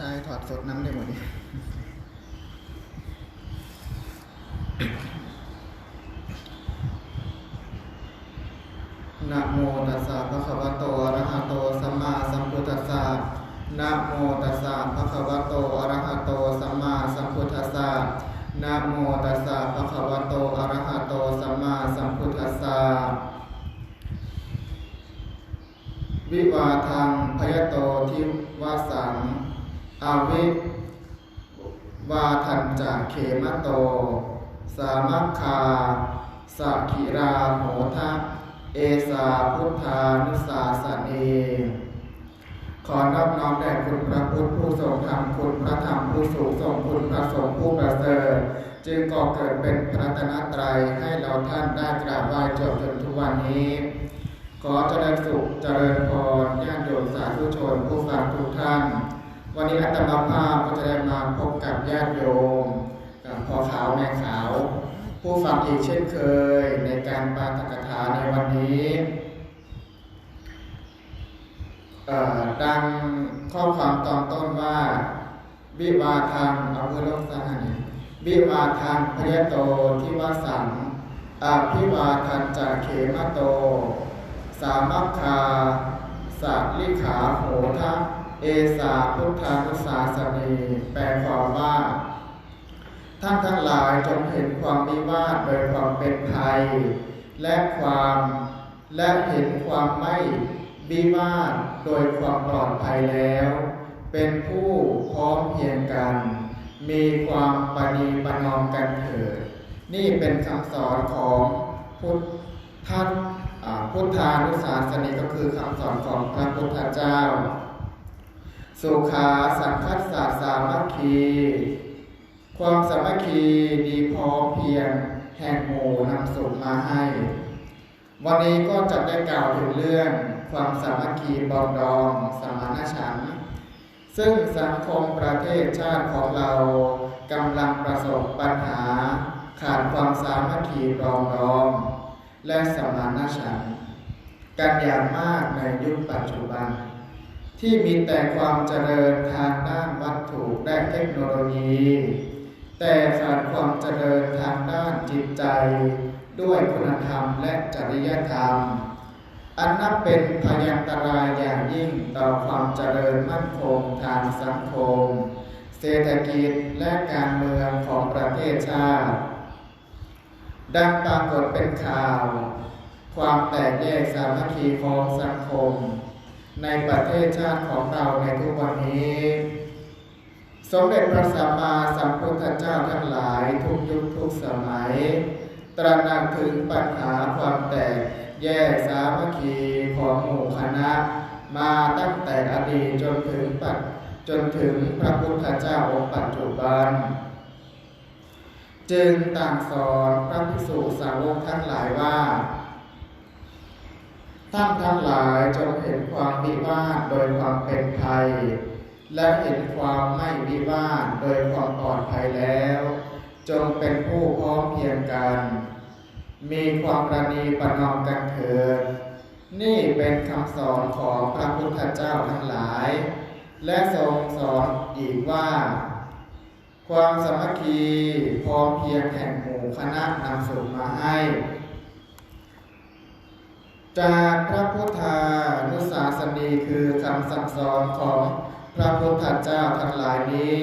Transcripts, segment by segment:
ตายถอดสดน้ำได้หมดนี่โมตัสสะภะคะวะโตอะระหะโตสัมมาสัมพุทธัสสะนะโมตัสสะภะคะวะโตอะระหะโตสัมมาสัมพุทธัสสะนะโมตัสสะภะคะวะโตอะระหะโตสัมมาสัมพุทธัสสะ วิวาทังพยโตทิวาสังอาวิวาทัน จากเขมโต สามัคคาสักขิราโหทะเอสาพุทธานุสาสเน ขอรับน้อมแด่คุณพระพุทธผู้ทรงธรรมคุณพระธรรมผู้สูงทรงคุณพระสงฆ์ผู้ประเสริฐจึงก่อเกิดเป็นพระตนตรัยให้เราท่านได้กราบไหว้จนจนทุกวันนี้ ขอเจริญสุขเจริญพรญาติโยมสาธุชนผู้ฟังทุกท่าน วันนี้อาตมาภาพก็จะได้มาพบกับญาติโยม กับพ่อขาวแม่ขาว ผู้ฟังอีกเช่นเคยในการปาฐกถาในวันนี้ดังข้อความตอนต้นว่าวิวาทางเอาเพื่อลงสถานีวิวาทางพยโตที่วาสังอภิวาทันจากเขมโต สามัคคาสัตลิขาโหทะเอสาพุทธานุสาสนีแปลความว่า ท่านทั้งหลายจงเห็นความวิวาทโดยความเป็นภัย และความและเห็นความไม่วิวาทโดยความปลอดภัยแล้ว เป็นผู้พร้อมเพียงกัน มีความปณีประนอมกันเถิดนี่เป็นคำสอนของพุทธท่านพุทธานุสาสนีก็คือคำสอนของพระพุทธเจ้า สุขาสังคัสสะสามัคคี ความสามัคคีดีพอเพียงแห่งหมู่นำสุขมาให้ วันนี้ก็จะได้กล่าวถึงเรื่องความสามัคคีบองดองสมานฉันท์ซึ่งสังคมประเทศชาติของเรากำลังประสบปัญหา ขาดความสามัคคีรองดอง และสมานฉันท์กันอย่างมากในยุคปัจจุบัน ที่มีแต่ความเจริญทางด้านวัตถุและเทคโนโลยี แต่ขาดความเจริญทางด้านจิตใจ ด้วยคุณธรรมและจริยธรรม อันนับเป็นพยันตรายอย่างยิ่งต่อความเจริญมั่นคงทางสังคม เศรษฐกิจและการเมืองของประเทศชาติ ดังปรากฏเป็นข่าว ความแตกแยกสามัคคีของสังคม ในประเทศชาติของเราในทุกวันนี้ สมเด็จพระสัมมาสัมพุทธเจ้าทั้งหลายทุกยุคทุกสมัย ตระหนักถึงปัญหาความแตกแยกสามัคคีของหมู่คณะ มาตั้งแต่อดีตจนถึงปัจจนถึงพระพุทธเจ้าองค์ปัจจุบัน จึงต่างสอนพระภิกษุสาวกทั้งหลายว่าท่านทั้งหลายจงเห็นความวิวาทโดยความเป็นภัย และเห็นความไม่วิวาทโดยความปลอดภัยแล้ว จงเป็นผู้พร้อมเพียงกัน มีความประนีประนอมกันเถิดนี่เป็นคำสอนของพระพุทธเจ้าทั้งหลาย และทรงสอนอีกว่า ความสมัคคีพร้อมเพียงแห่งหมู่คณะนำสุขมาให้ จากพระพุทธานุสาสนีคือคำสั่งสอนของ พระพุทธเจ้าทั้งหลายนี้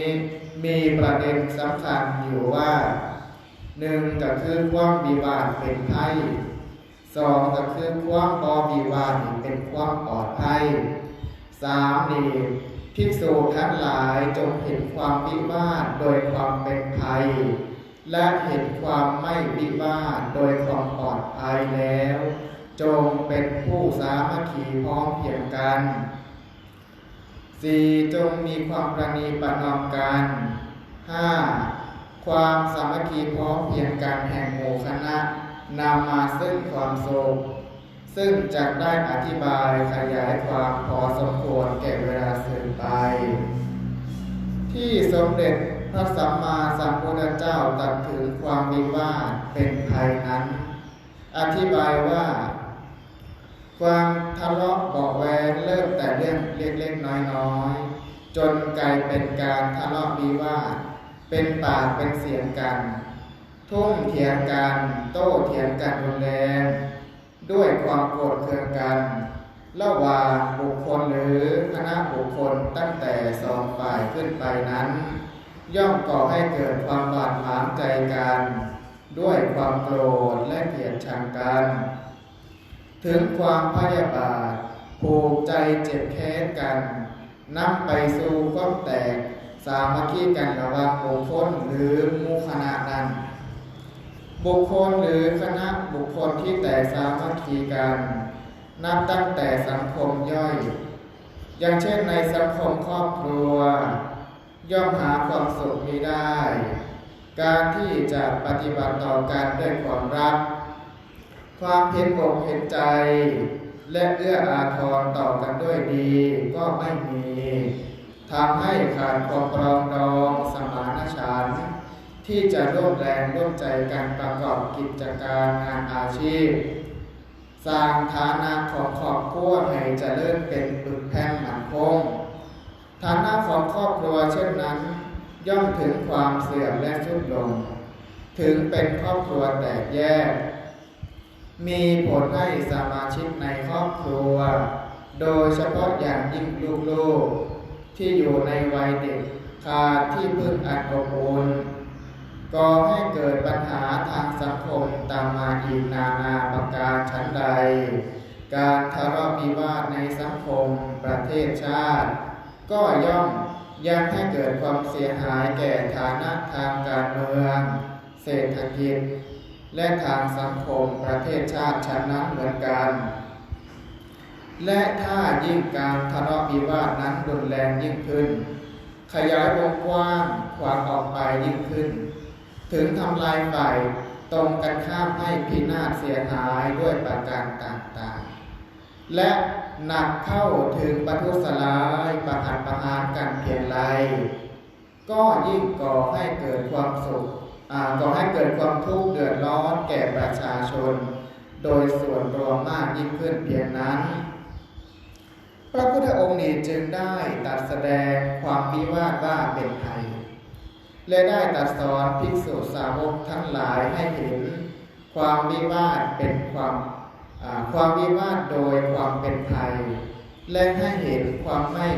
มีประเด็นสำคัญอยู่ว่าหนึ่งก็คือความวิวาทเป็นภัยสองก็คือความบอวิวาทเป็นความปลอดภัยสามนี่ภิกษุทั้งหลายจงเห็นความวิวาทโดยความเป็นภัย และเห็นความไม่วิวาทโดยความปลอดภัยแล้ว จงเป็นผู้สามัคคีพร้อมเพียงกัน สี่จงมีความประนีประนอมกันห้าความสามัคคีพร้อมเพียงกันแห่งหมู่คณะนำมาซึ่งความสุขซึ่งจะได้อธิบายขยายความพอสมควรแก่เวลาสืบไป ที่สมเด็จพระสัมมาสัมพุทธเจ้าตรัสถึงความวิวาทเป็นภัยนั้น อธิบายว่า ความทะเลาะเบาแวงเริ่มแต่เรื่องเล็กๆน้อยๆ จนกลายเป็นการทะเลาะวิวาทเป็นปากเป็นเสียงกัน ทุ่มเถียงกัน โต้เถียงกันรุนแรงด้วยความโกรธเคืองกันระหว่างบุคคลหรือคณะบุคคลตั้งแต่สองฝ่ายขึ้นไปนั้น ย่อมก่อให้เกิดความบาดหมางใจกัน ด้วยความโกรธและเกลียดชังกัน ถึงความพยาบาทผูกใจเจ็บแค้นกันนำไปสู่ความแตก สามัคคีกันระหว่างบุคคลหรือมูคณะนั้น บุคคลหรือคณะบุคคลที่แตกสามัคคีกัน นับตั้งแต่สังคมย่อย อย่างเช่นในสังคมครอบครัว ย่อมหาความสุขมีได้ การที่จะปฏิบัติต่อกันด้วยความรัก ความเพียรอกเห็นใจ และเอื้ออาทรต่อกันด้วยดีก็ไม่มีทำให้ขาดความปรองดองสมานฉันท์ที่จะร่วมแรงร่วมใจกันประกอบกิจการงานอาชีพ สร้างฐานะของครอบครัวให้จเจริญเป็นปึกแผ่นมั่นคงฐานะของครอบครัวเช่นนั้น ย่อมถึงความเสื่อมและทรุดลง ถึงเป็นครอบครัวแตกแยก มีผลให้สมาชิกในครอบครัว โดยเฉพาะอย่างยิ่งลูกๆ ที่อยู่ในวัยเด็กขาดที่พึ่งอันอบอุ่นก่อให้เกิดปัญหาทางสังคมตามมาอีกนานาประการชั้นใด การทะเลาะวิวาทในสังคมประเทศชาติ ก็ย่อมยังให้เกิดความเสียหายแก่ฐานะทางการเมือง เศรษฐกิจ และทางสังคมประเทศชาติชั้นนั้นเหมือนกัน และถ้ายิ่งการทะเลาะวิวาทนั้นรุนแรงยิ่งขึ้น ขยายวงกว้างขวางออกไปยิ่งขึ้น ถึงทำลายฝ่ายตรงกันข้ามให้พินาศเสียหายด้วยประการต่างๆ และหนักเข้าถึงประทุษร้ายประหัตประหารกันเพียงไรก็ยิ่งก่อให้เกิดความสุข ก่อให้เกิดความทุกข์เดือดร้อนแก่ประชาชน โดยส่วนรวมมากยิ่งขึ้นเพียงนั้น พระพุทธองค์นี้จึงได้ตัดแสดงความวิวาทว่าเป็นภัยและได้ตรัสสอนภิกษุสาวกทั้งหลายให้เห็น ความวิวาทเป็นความความวิวาทโดยความเป็นภัยและให้เห็นความไม่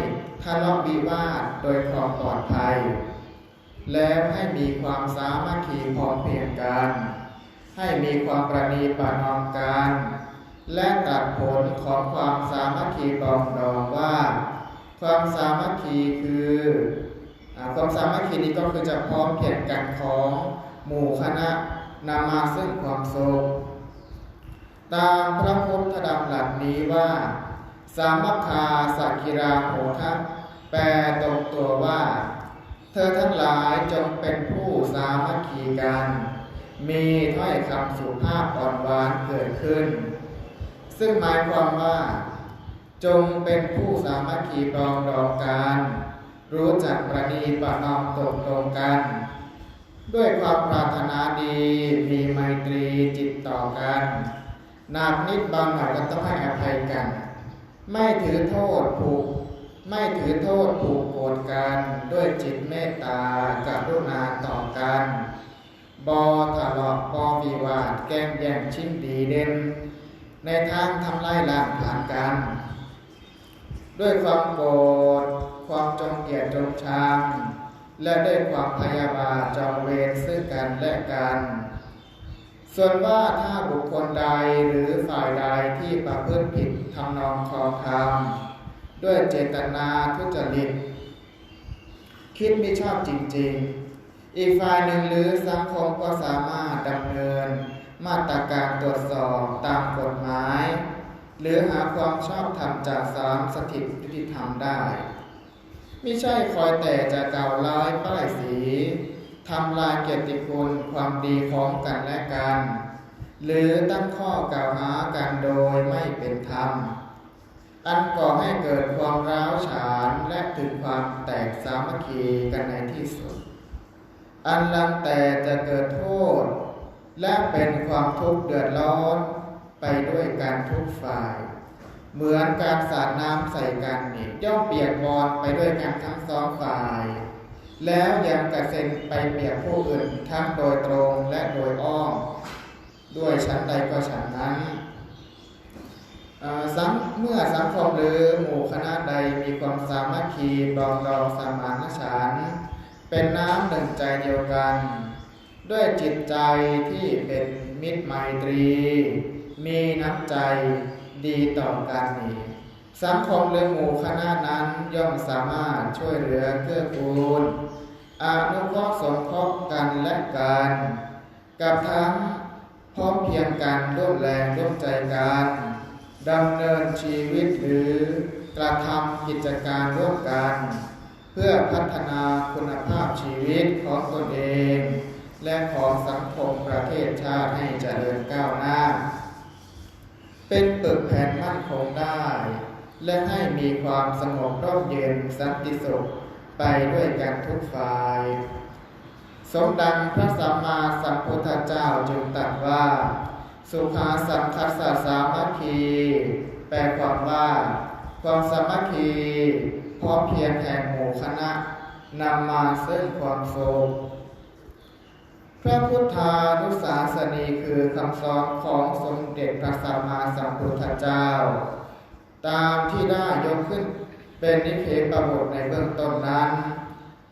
ทะเลาะวิวาทโดยความปลอดภัย แล้วให้มีความสามัคคีพอมเพียงกัน ให้มีความประนีประนอมกัน และตัดผลของความสามัคคีปองดองว่า ความสามัคคีคืออความสามัคคีนี้ก็คือจะพร้อมเพียงกันของหมู่คณะนำมาซึ่งความสุขตามพระพุทธดำรัสนี้ว่า สามัคคาสักคิราโหทัแปลตรงตัวว่า เธอทั้งหลายจงเป็นผู้สามัคคีกัน มีถ้อยคำสุภาพอ่อนหวานเกิดขึ้น ซึ่งหมายความว่า จงเป็นผู้สามัคคีปรองดองกัน รู้จักประนีประนอมตกลงกัน ด้วยความปรารถนาดีมีไมตรีจิตต่อกันหนักนิดบางหน่อยก็ต้องให้อภัยกัน ไม่ถือโทษผูก ไม่ถือโทษผูกโกรธกันด้วยจิตเมตตากรุณาต่อกันบอทะเลาะบอวิวาทแก้งแย่งชิงดีเด่น ในทางทำลายล้างผ่านกัน ด้วยความโกรธความจงเกลียดจงชังและด้วยความพยาบาทจองเวรซึ่งกันและกัน ส่วนว่าถ้าบุคคลใดหรือฝ่ายใดที่ประพฤติผิดทำนองคอคำ ด้วยเจตนาทุจริต คิดไม่ชอบจริง ๆ อีกฝ่ายหนึ่งหรือสังคมก็สามารถดำเนิน มาตรการตรวจสอบตามกฎหมาย หรือหาความชอบธรรมจากสามสถิตยุติธรรมได้ไม่ใช่คอยแต่จะกล่าวร้ายป้ายสีทำลายเกียรติคุณความดีของกันและกัน หรือตั้งข้อกล่าวหากันโดยไม่เป็นธรรม อันก่อให้เกิดความร้าวฉานและถึงความแตกสามัคคีกันในที่สุด อันลังแต่จะเกิดโทษ และเป็นความทุกข์เดือดร้อนไปด้วยการทุกฝ่าย เหมือนการสาดน้ำใส่กันนี่ย่อมเปียกบอนไปด้วยกันทั้งสองฝ่าย แล้วยังกระเซ็นไปเปียกผู้อื่นทั้งโดยตรงและโดยอ้อมด้วยชั้นใดก็ชั้นนั้น สังเมื่อสังคมหรือหมู่คณะใดมีความสามัคคีปรองดองสมานฉันเป็นน้ำหนึ่งใจเดียวกัน ด้วยจิตใจที่เป็นมิตรไมตรี มีน้ำใจดีต่อกันนี่สังคมหรือหมู่คณะนั้นย่อมสามารถช่วยเหลือเกื้อกูลอนุเคราะห์สงเคราะห์กันและกัน กับทั้งพร้อมเพียงกันร่วมแรงร่วมใจกัน ดำเนินชีวิตหรือกระทำกิจการร่วมกัน เพื่อพัฒนาคุณภาพชีวิตของตนเอง และของสังคมประเทศชาติให้เจริญก้าวหน้า เป็นปึกแผ่นมั่นคงได้ และให้มีความสงบร่มเย็นสันติสุขไปด้วยกันทุกฝ่าย สมดังพระสัมมาสัมพุทธเจ้าจึงตรัสว่า สุขาสังคัสสะสามัคคี แปลความว่า ความสามัคคีพร้อมเพียงแห่งหมู่คณะนำมาซึ่งความสุขพระพุทธานุสาสนีคือคำสอนของสมเด็จพระสัมมาสัมพุทธเจ้า ตามที่ได้ยกขึ้นเป็นนิเพประบทในเบื้องต้นนั้น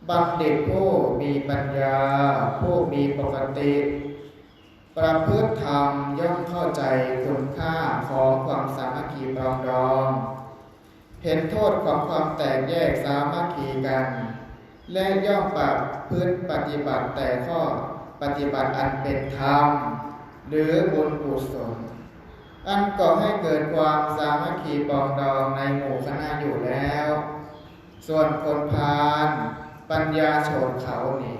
บัณฑิตผู้มีปัญญา ผู้มีปกติ ประพฤติธรรมย่อมเข้าใจคุณค่าของความสามัคคีปรองดอง เห็นโทษของความแตกแยกสามัคคีกัน และย่อมปรับพื้นปฏิบัติแต่ข้อปฏิบัติอันเป็นธรรม หรือบุญกุศลอันก่อให้เกิดความสามัคคีปองดองในหมู่คณะอยู่แล้ว ส่วนคนพาลปัญญาโฉดเขานี่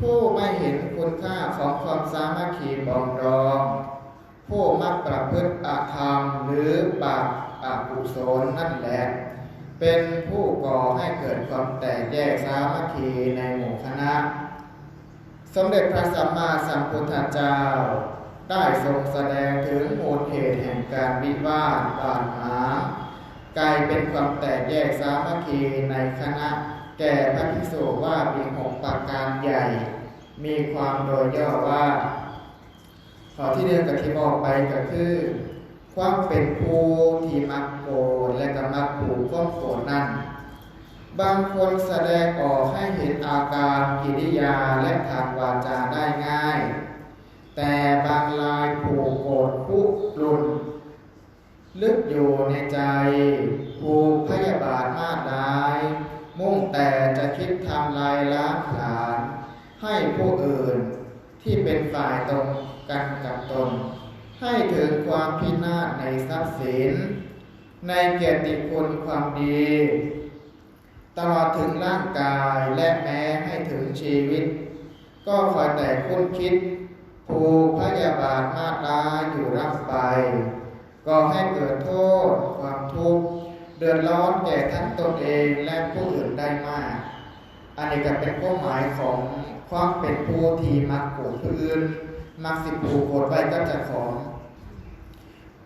ผู้ไม่เห็นคุณค่าของความสามัคคีปองดอง ผู้มักประพฤติอาธรรมหรือปากอกุศลนั่นแหละ เป็นผู้ก่อให้เกิดความแตกแยกสามัคคีในหมู่คณะ สมเด็จพระสัมมาสัมพุทธเจ้า ได้ทรงแสดงถึงมูลเหตุแห่งการวิวาทบาดหมางกลายเป็นความแตกแยกสามัคคีในคณะ แก่พระภิกษุว่ามีหกประการใหญ่ มีความโดยย่อว่าขอที่เรียนกับที่บอกไปก็คือ ความเป็นผู้ที่มักโกรและก็มักผูกข้อโกนั้นบางคนแสดงออกให้เห็นอาการกิริยาและทางวาจาได้ง่าย แต่บางรายผูกโกรธคุรุนลึกอยู่ในใจผูกพยาบาทมากมาย มุ่งแต่จะคิดทำลายล้างผลาญให้ผู้อื่นที่เป็นฝ่ายตรงกันกับตน ให้ถึงความพินาศในทรัพย์สิน ในเกียรติคุณความดี ตลอดถึงร่างกายและแม้ให้ถึงชีวิต ก็คอยแต่คุ้นคิดผูกพยาบาทมาตราอยู่ร่ำไป ก็ให้เกิดโทษความทุกข์ ดือดร้อนแก่ทั้งตนเองและผู้อื่นได้มาก อันนี้ก็เป็นข้อหมายของความเป็นผู้ที่มักโกรธผู้อื่น มักสิบผูกโกรธไว้ก็จะของ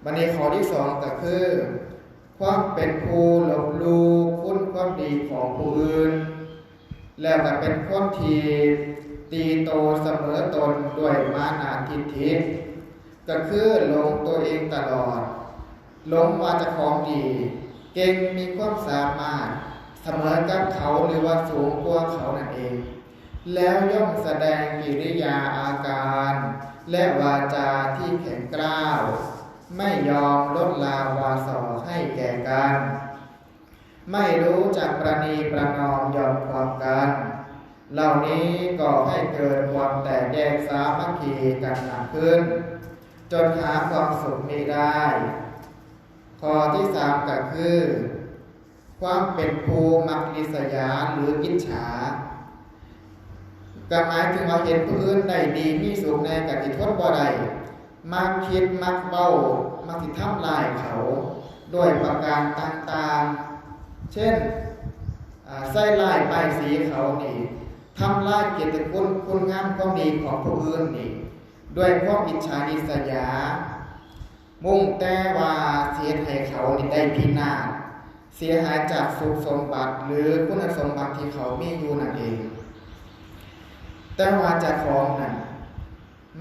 วันนี้ข้อที่สองก็คือ ความเป็นผู้ลบลูคุณความดีของผู้อื่น แล้วก็เป็นคนที่ตีโตเสมอตนด้วยมานาทิฏฐิก็คือหลงตัวเองตลอดหลงว่าจะของดี ก่งมีความสามารถเสมอกับเขาหรือว่าสูงกว่าเขานั่นเอง แล้วย่อมแสดงกิริยาอาการ และวาจาที่แข็งกร้าว ไม่ยอมลดลาวาสอให้แก่กัน ไม่รู้จักประนีประนอมยอมความกัน เหล่านี้ก่อให้เกิดความแตกแยกสามัคคีกันหนักขึ้น จนหาความสุขไม่ได้ ข้อที่สามก็คือ ความเป็นภูมักลิษยาหรืออิจฉาก็หมายถึงว่าเห็นผู้อื่นได้ดีมีสุขในกติทดบ่ได้มักคิดมักเบามักสิทำลายเขาด้วยประการต่างๆ เช่นอ่าใส่ลายป้ายสีเขานี่ทำลายเกียรติคุณคุณงามความดีของผู้อื่นนี่ด้วยความอิจฉาริษยา มุ่งแต่ว่าเสียให้เขานี่ได้พินาศเสียหายจากสุขสมบัติหรือคุณสมบัติที่เขามีอยู่นั่นเอง แต่ว่าจะของน่ะ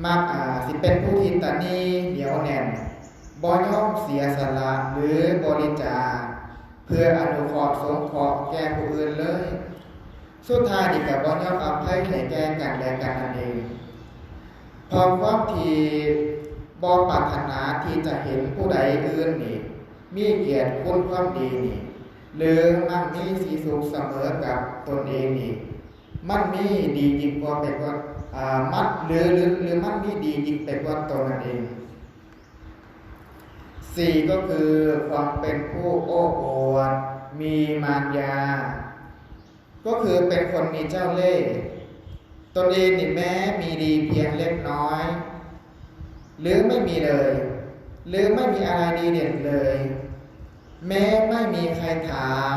มักอ่าสิเป็นผู้ที่ตะนีเหนียวแน่นบ่ยอมเสียสละหรือบริจาคเพื่ออนุเคราะห์สงเคราะห์แก่ผู้อื่นเลย สุดท้ายนี่ก็บ่ยอมอภัยให้แก่กันและกันนั่นเองพอความที่ บ่ปรารถนาที่จะเห็นผู้ใดอื่นนี่มีเกียรติคุณความดีนี่หรือมันมีสีสุขเสมอกับตนเองนี่มันมีดียิ่งกว่าไปกว่าอ่ามันหรือหรือหรือมันมีดียิ่งไปกว่าตนนั่นเองสี่ก็คือความเป็นผู้โอ้อวดมีมารยา ก็คือเป็นคนมีเจ้าเล่ห์ตนเองนี่แม้มีดีเพียงเล็กน้อย หรือไม่มีเลย หรือไม่มีอะไรดีเด่นเลย แม้ไม่มีใครถาม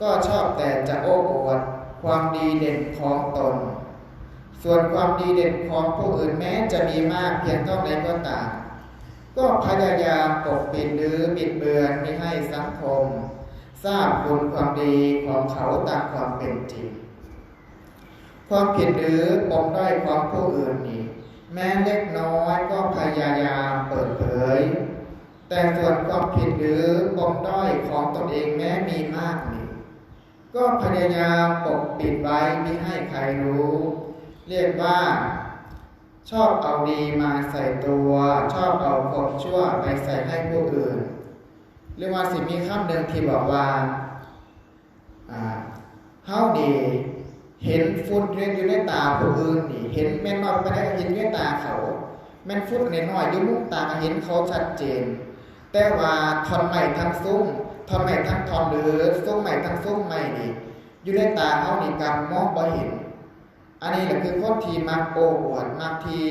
ก็ชอบแต่จะโอ้อวดความดีเด่นของตน ส่วนความดีเด่นของผู้อื่นแม้จะมีมากเพียงเท่าใดก็ตามก็พยายามปกปิดหรือบิดเบือนไม่ให้สังคม ทราบคุณความดีของเขาตามความเป็นจริง ความผิดหรือปมด้อยของผู้อื่นนี่ แม้เล็กน้อยก็พยายามเปิดเผย แต่ส่วนความผิดหรือปมด้อยของตนเองแม้มีมากนี่ก็พยายามปกปิดไว้ไม่ให้ใครรู้ เรียกว่า ชอบเอาดีมาใส่ตัว ชอบเอาความชั่วไปใส่ให้ผู้อื่น เรียกว่าสิมีคำหนึ่งที่บอกว่าอ่า เห็นฟุตเรียนอยู่ในตาผู้อื่นนี่เห็นแม่นน้อยไปได้เห็นในตาเขา แม่นฟุตในน้อยอยู่มุมตาเห็นเขาชัดเจน แต่ว่าทอนใหม่ทั้งซุ้มทอนใหม่ทั้งทอนหรือซุ้มใหม่ทั้งซุ้มใหม่นี่อยู่ในตาเฮานี่การมองบ่เห็น อันนี้แหละคือคนที่มักโอ้อวดมักที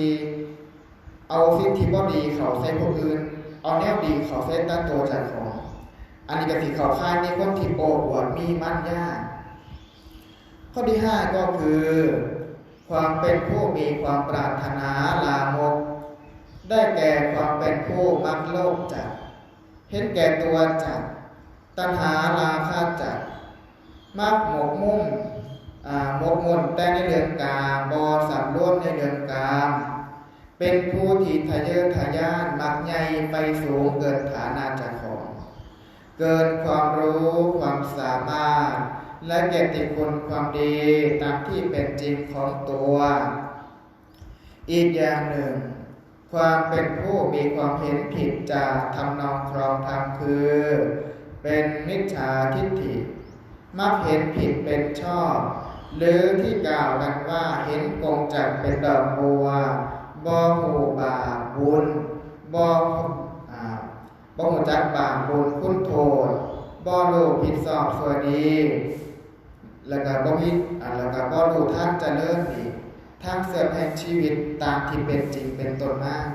เอาสิ่งที่บ่ดีเขาใส่ผู้อื่น เอาแนวดีเขาใส่ตั้งตัวจากของ อันนี้ก็สิเขาค่ายในคนที่โอ้อวดมีมันยาก ข้อที่ห้าก็คือ ความเป็นผู้มีความปรารถนาลามก ได้แก่ความเป็นผู้มักโลภจัดเห็นแก่ตัวจัดตัณหาราคะจัดมักหมกมุ่งหมกมุ่นแต่ในเรื่องกามบอสำรวมในเรื่องกามเป็นผู้ที่ทะเยอทะยานมักใหญ่ไปสูงเกินฐานาจากของ เกินความรู้ความสามารถ และเกียรติคุณความดีตามที่เป็นจริงของตัว อีกอย่างหนึ่ง ความเป็นผู้มีความเห็นผิดจากทำนองครองธรรมคือ เป็นมิจฉาทิฏฐิ มักเห็นผิดเป็นชอบ หรือที่กล่าวกันว่าเห็นกงจักเป็นดอกบัวบอหูบาบุญบออ่บอหูจักบาบุญคุณโทษบอรู้ผิดสอบสวยดี แล้วก็บ่มีอ่าแล้วก็บ่รู้ทางเจริญดีทางเสื่อมแห่งชีวิตตามที่เป็นจริงเป็นตนมาก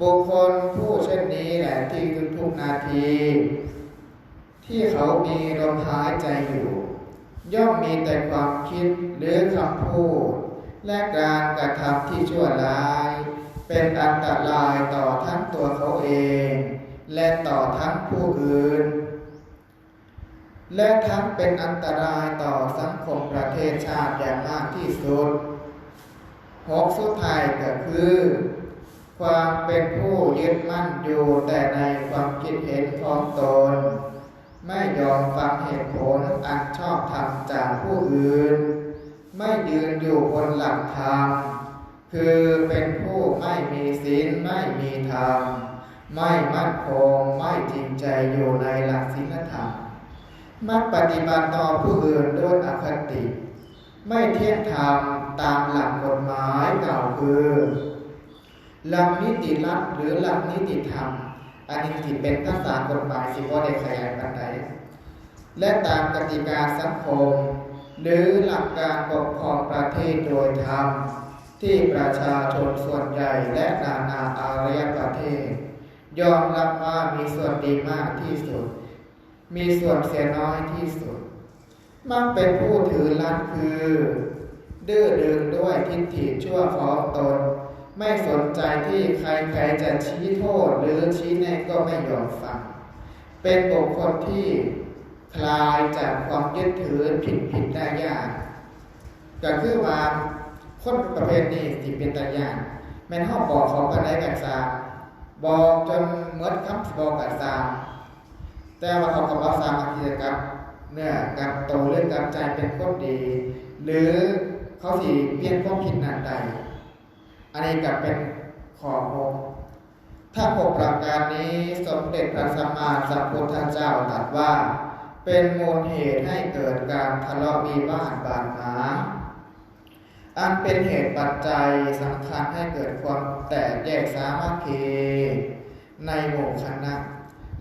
บุคคลผู้เช่นนี้แหละที่ทุกนาที ที่เขามีลมหายใจอยู่ ย่อมมีแต่ความคิดหรือคำพูด และการกระทำที่ชั่วร้าย เป็นอันตรายต่อทั้งตัวเขาเอง และต่อทั้งผู้อื่น และทั้งเป็นอันตรายต่อสังคมประเทศชาติอย่างมากที่สุดหกสุดท้ายก็คือ ความเป็นผู้ยึดมั่นอยู่แต่ในความคิดเห็นของตน ไม่ยอมฟังเหตุผลอันชอบธรรมจากผู้อื่น ไม่ยืนอยู่บนหลักธรรม คือเป็นผู้ไม่มีศีลไม่มีธรรม ไม่มั่นคงไม่จริงใจอยู่ในหลักศีลธรรม มักปฏิบัติต่อผู้อื่นด้วยอคติ ไม่เที่ยงธรรมตามหลักกฎหมายเก่าคือหลักนิติรัฐหรือหลักนิติธรรม อันนี้ที่เป็นภาษากฎหมายสิว่าได้ขยายปันใดและตามกติกาสังคม หรือหลักการปกครองประเทศโดยธรรม ที่ประชาชนส่วนใหญ่และนานาอารยประเทศ ยอมรับว่ามีส่วนดีมากที่สุด มีส่วนเสียน้อยที่สุด มักเป็นผู้ถือลัดคือ ดื้อดึงด้วยทิฏฐิชั่วของตน ไม่สนใจที่ใครๆจะชี้โทษหรือชี้แนะก็ไม่ยอมฟัง เป็นบุคคลที่คลายจากความยึดถือผิดผิดได้ยากก็คือว่าคนประเภทนี้ที่เป็นตาญาณแม่นเฮาบอกเขาปานใดกันซาบอกจนหมดคำสิบอกกันซา แต่ว่าเขาก็บ่สามารถที่จะกลับเนื้อกลับโตวหรือกลับใจเป็นคนดี หรือเขาสิเปลี่ยนความคิดนั้นใด อันนี้ก็เป็นข้อโกงถ้าหกประการนี้สมเด็จพระสัมมาสัมพุทธเจ้าตรัสว่า เป็นมูลเหตุให้เกิดการทะเลาะวิวาทบาดหมางอันเป็นเหตุปัจจัยสำคัญให้เกิดความแตกแยกสามัคคีในหมู่คณะ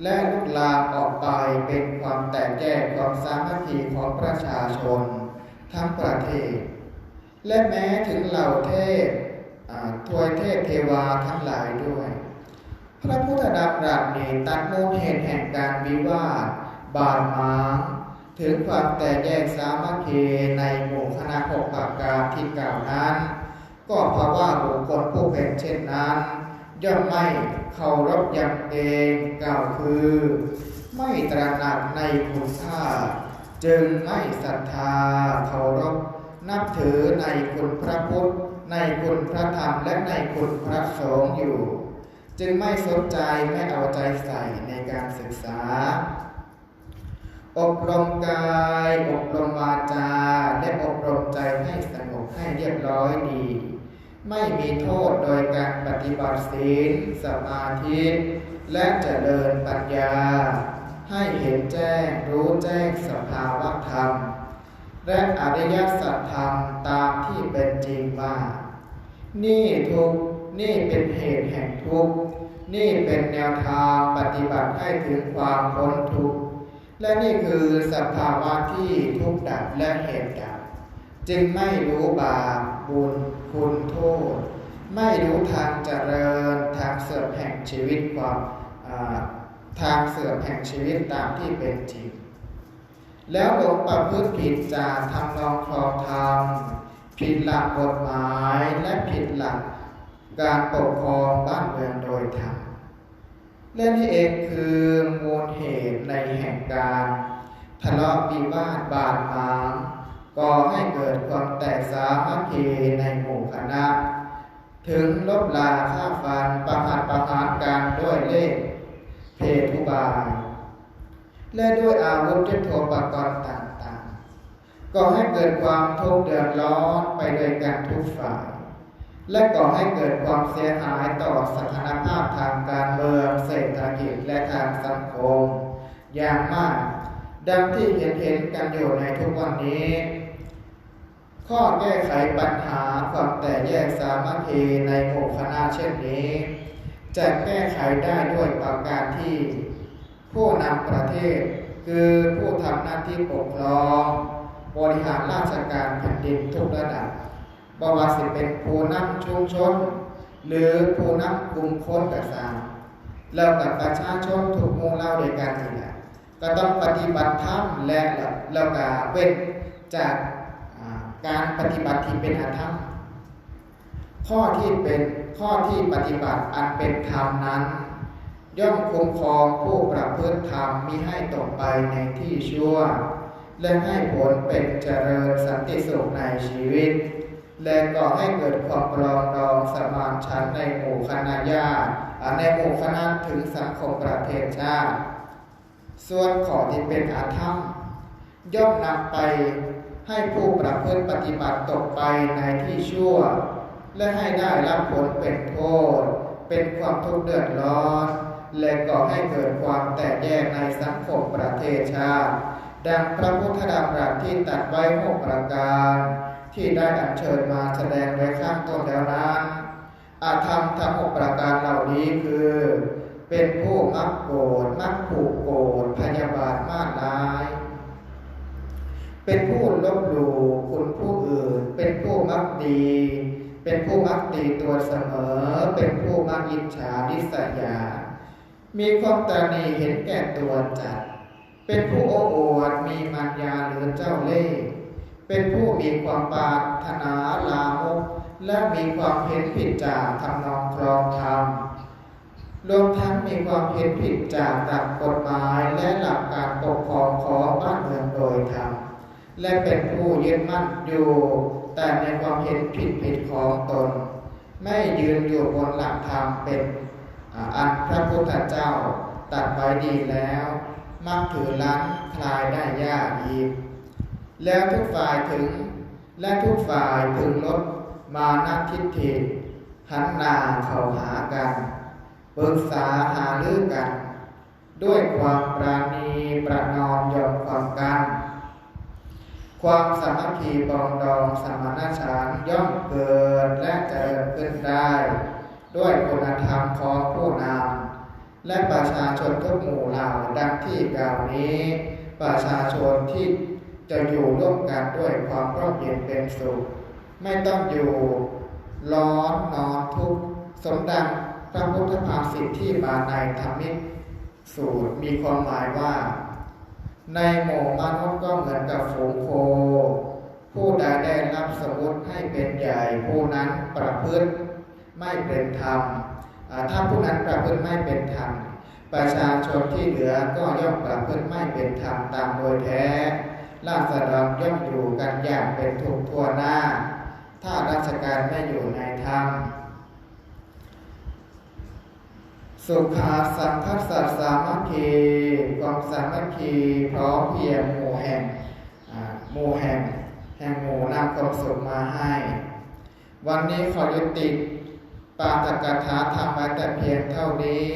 และลุกลามออกไปเป็นความแตกแยกความสามัคคีของประชาชน ทั้งประเทศ และแม้ถึงเหล่าเทพทวยเทพเทวาทั้งหลายด้วย พระพุทธดำรัสนี้ตัดมูลเหตุแห่งการวิวาท บาดหมางถึงความแตกแยกสามัคคีในหมู่คณะหกประการที่กล่าวนั้น ก็เพราะว่าบุคคลผู้เป็นเช่นนั้น ย่อมไม่เคารพยำเกรงกล่าวคือ ไม่ตระหนักในคุณค่า จึงไม่ศรัทธาเคารพนับถือในคุณพระพุทธ ในคุณพระธรรมและในคุณพระสงฆ์อยู่ จึงไม่สนใจไม่เอาใจใส่ในการศึกษา อบรมกาย อบรมวาจา และอบรมใจให้สงบให้เรียบร้อยดี ไม่มีโทษโดยการปฏิบัติศีลสมาธิ และเจริญปัญญา ให้เห็นแจ้งรู้แจ้งสภาวะธรรม และอริยสัจธรรมตามที่เป็นจริงว่านี่ทุกนี่เป็นเหตุแห่งทุกนี่เป็นแนวทางปฏิบัติให้ถึงความพ้นทุกข์และนี่คือสภาวะที่ทุกข์ดับและเหตุดับจึงไม่รู้บาป บุญคุณโทษ ไม่รู้ทางเจริญทางเสื่อมแห่งชีวิตความทางเสื่อมแห่งชีวิตตามที่เป็นจริง แล้วหลงประพฤติผิดจากทำนองครองธรรมผิดหลักกฎหมายและผิดหลักการปกครองบ้านเมืองโดยธรรมและนี่เองคือมูลเหตุในแห่งการทะเลาะวิวาทบาดหมาง ก่อให้เกิดความแตกสามัคคีในหมู่คณะ ถึงลบลาฆ่าฟันประหัตประหารกันด้วยเล่เพทุบายและด้วยอาวุธยุทโธปกรณ์ต่างๆก็ให้เกิดความทุกข์เดือดร้อนไปด้วยกันทุกฝ่าย และก่อให้เกิดความเสียหายต่อสถานภาพทางการเมืองเศรษฐกิจและทางสังคม อย่างมาก ดังที่เห็นเห็นกันอยู่ในทุกวันนี้ ข้อแก้ไขปัญหาความแตกแยกสามัคคีในหมู่คณะเช่นนี้ จะแก้ไขได้ด้วยประการที่ ผู้นำประเทศ คือผู้ทำหน้าที่ปกครองบริหารราชการแผ่นดินทุกระดับบว่าสิเป็นผู้นำชุมชน หรือผู้นำกลุ่มคนกระสามแล้วกับประชาชนถูกมู่เล่าด้วยกันนี่แหละก็ต้องปฏิบัติธรรมและแล้วก็เว้นจาก การปฏิบัติที่เป็นอธรรมข้อที่เป็นข้อที่ปฏิบัติอันเป็นธรรมนั้น ย่อมคุ้มครองผู้ประพฤติธรรมมิให้ตกไปในที่ชั่ว และให้ผลเป็นเจริญสันติสุขในชีวิต และก่อให้เกิดความปรองดองสมานฉันท์ในหมู่คณะญาติในหมู่คณะถึงสังคมประเทศชาติ ส่วนข้อที่เป็นอาธรรมย่อมนำไป ให้ผู้ประพฤติปฏิบัติตกไปในที่ชั่ว และให้ได้รับผลเป็นโทษ เป็นความทุกข์เดือดร้อน และก่อให้เกิดความแตกแยกในสังคมประเทศชาติ ดังพระพุทธดำรัสที่ตัดไว้หกประการ ที่ได้อัญเชิญมาแสดงไว้ข้างต้นแล้วนั้นอาธรรมทั้งหกประการเหล่านี้คือ เป็นผู้มักโกรธมักผูกโกรธพยาบาทมาดร้าย เป็นผู้ลบหลู่คุณผู้อื่น เป็นผู้มักดี เป็นผู้มักตีตัวเสมอ เป็นผู้มักอิจฉาดิษยา มีความตระหนีเห็นแก่ตัวจัด เป็นผู้โอ้อวดมีมารยาหรือเจ้าเล่ห์เป็นผู้มีความปารถนาลามกและมีความเห็นผิดจากทำนองครองธรรมรวมทั้งมีความเห็นผิดจากหลักกฎหมายและหลักการปกครองของบ้านเมืองโดยธรรม และเป็นผู้ยึดมั่นอยู่ แต่ในความเห็นผิดผิดของตน ไม่ยืนอยู่บนหลักธรรมเป็นอันพระพุทธเจ้าตัดไว้ดีแล้ว มักถือลั้นคลายได้ยากอีก แล้วทุกฝ่ายถึง และทุกฝ่ายถึงลดมานักทิฏฐิหันนาเข้าหากันปรึกษาหารือกัน ด้วยความปราณีประนอมยอมความกัน ความสามัคคีปองดองสมานฉันย่อมเกิดและเจริญขึ้นได้ ด้วยคุณธรรมของผู้นำและประชาชนทุกหมู่เหล่าดังที่กล่าวนี้ ประชาชนที่จะอยู่ร่วมกันด้วยความร่มเย็นเป็นสุข ไม่ต้องอยู่ร้อนนอนทุกข์สมดังพระพุทธภาษิตที่มาในธรรมิกสูตรมีความหมายว่า ในหมู่มนุษย์ก็เหมือนกับฝูงโค ผู้ใดได้รับสมมติให้เป็นใหญ่ผู้นั้นประพฤติไม่เป็นธรรม ถ้าผู้นั้นประพฤติไม่เป็นธรรม ประชาชนที่เหลือก็ย่อมประพฤติไม่เป็นธรรมตามโดยแท้ราษฎรย่อมอยู่กันอย่างเป็นทุกข์ทั่วหน้า ถ้าราชการไม่อยู่ในธรรม สุขาสัมพัสสะสามัคคีความสามัคคีพร้อมเพรียงหมู่แห่งหมู่แห่งแห่งหมู่นำความสุขมาให้ วันนี้ขอยุติปาตกถาธรรมไว้แต่เพียงเท่านี้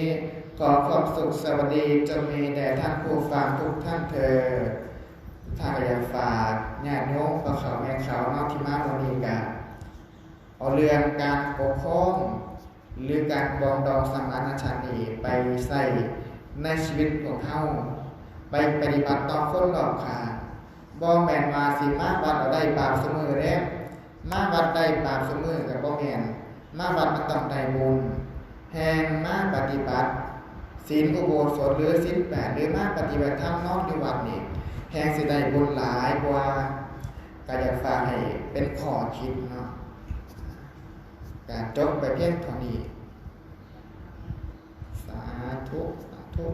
ขอความสุขสวัสดีจะมีแด่ท่านผู้ฟังทุกท่านเถิดถ้าอยากฝากญาติโยมประเขาแม่เขานอกที่มาวันนี้กันเอาเรื่องการปกครอง หรือการปองดองสมานฉันนี้ไปใส่ในชีวิตของเขาไปปฏิบัติต่อคนรอบข้างบ่แม่นมาสิมาวัดเราได้บาปเสมอเด้มาวัดได้บาปเสมอกับบ่แม่นมาวัดมันต้องได้บุญแห่งมาปฏิบัติศีลอุโบสถหรือศีลแปดหรือมาปฏิบัติธรรมนอกที่วัดนี่แห่งสิได้บุญหลายกว่าก็อยากฝากให้เป็นข้อคิดเนาะ การจบไปเพียงเท่านี้ สาธุ สาธุ